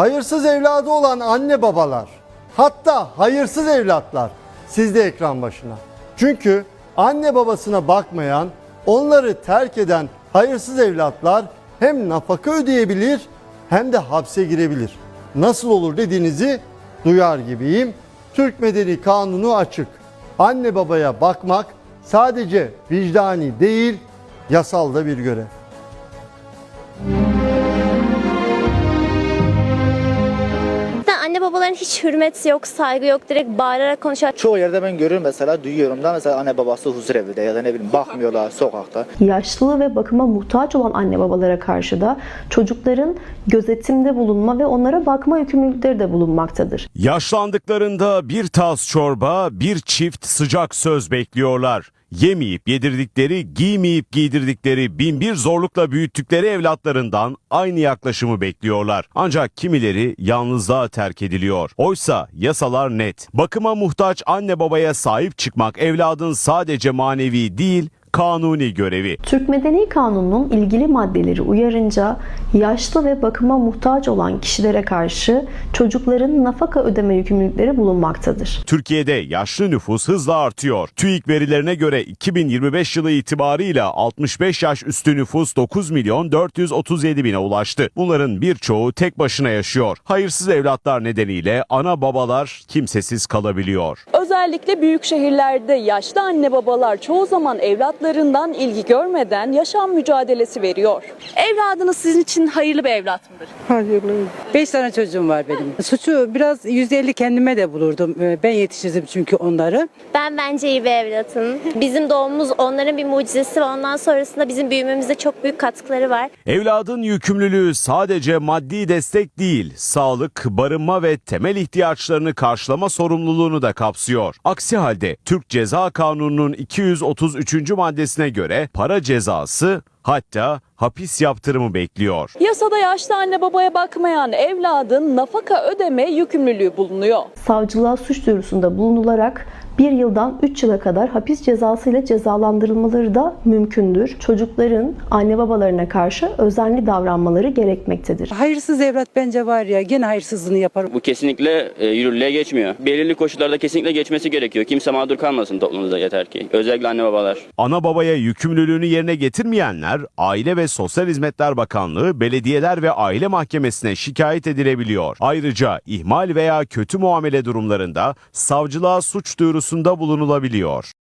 Hayırsız evladı olan anne babalar, hatta hayırsız evlatlar siz de ekran başına. Çünkü anne babasına bakmayan, onları terk eden hayırsız evlatlar hem nafaka ödeyebilir hem de hapse girebilir. Nasıl olur dediğinizi duyar gibiyim. Türk Medeni Kanunu açık. Anne babaya bakmak sadece vicdani değil, yasal da bir görev. Anne babaların hiç hürmeti yok, saygı yok. Direkt bağırarak konuşuyor. Çoğu yerde ben görüyorum mesela duyuyorum da mesela anne babası huzur evinde ya da ne bileyim bakmıyorlar sokakta. yaşlı ve bakıma muhtaç olan anne babalara karşı da çocukların gözetimde bulunma ve onlara bakma yükümlülükleri de bulunmaktadır. Yaşlandıklarında bir tas çorba, bir çift sıcak söz bekliyorlar. Yemeyip yedirdikleri, giymeyip giydirdikleri, binbir zorlukla büyüttükleri evlatlarından aynı yaklaşımı bekliyorlar. Ancak kimileri yalnızlığa terk ediliyor. Oysa yasalar net. Bakıma muhtaç anne babaya sahip çıkmak evladın sadece manevi değil, kanuni görevi. Türk Medeni Kanunu'nun ilgili maddeleri uyarınca yaşlı ve bakıma muhtaç olan kişilere karşı çocukların nafaka ödeme yükümlülükleri bulunmaktadır. Türkiye'de yaşlı nüfus hızla artıyor. TÜİK verilerine göre 2025 yılı itibarıyla 65 yaş üstü nüfus 9 milyon 437 bine ulaştı. Bunların birçoğu tek başına yaşıyor. Hayırsız evlatlar nedeniyle ana babalar kimsesiz kalabiliyor. Özellikle büyük şehirlerde yaşlı anne babalar çoğu zaman evlatlarından ilgi görmeden yaşam mücadelesi veriyor. Evladınız sizin için hayırlı bir evlat mıdır? Hayırlı. Beş tane çocuğum var benim. Suçu biraz %50 kendime de bulurdum. Ee, Ben yetiştirdim çünkü onları. Ben bence iyi bir evlatım. Bizim doğumumuz onların bir mucizesi ve ondan sonrasında bizim büyümemize çok büyük katkıları var. Evladın yükümlülüğü sadece maddi destek değil, sağlık, barınma ve temel ihtiyaçlarını karşılama sorumluluğunu da kapsıyor. Aksi halde Türk Ceza Kanunu'nun 233. maddesine göre para cezası hatta hapis yaptırımı bekliyor. Yasada yaşlı anne babaya bakmayan evladın nafaka ödeme yükümlülüğü bulunuyor. Savcılığa suç duyurusunda bulunularak 1 yıldan 3 yıla kadar hapis cezası ile cezalandırılmaları da mümkündür. Çocukların anne babalarına karşı özenli davranmaları gerekmektedir. Hayırsız evlat bence var ya gene hayırsızlığını yapar. Bu kesinlikle e, yürürlüğe geçmiyor. Belirli koşullarda kesinlikle geçmesi gerekiyor. Kimse mağdur kalmasın toplumumuzda yeter ki. Özellikle anne babalar. Ana babaya yükümlülüğünü yerine getirmeyenler Aile ve Sosyal Hizmetler Bakanlığı, belediyeler ve aile mahkemesine şikayet edilebiliyor. Ayrıca ihmal veya kötü muamele durumlarında savcılığa suç duyurusunda bulunulabiliyor.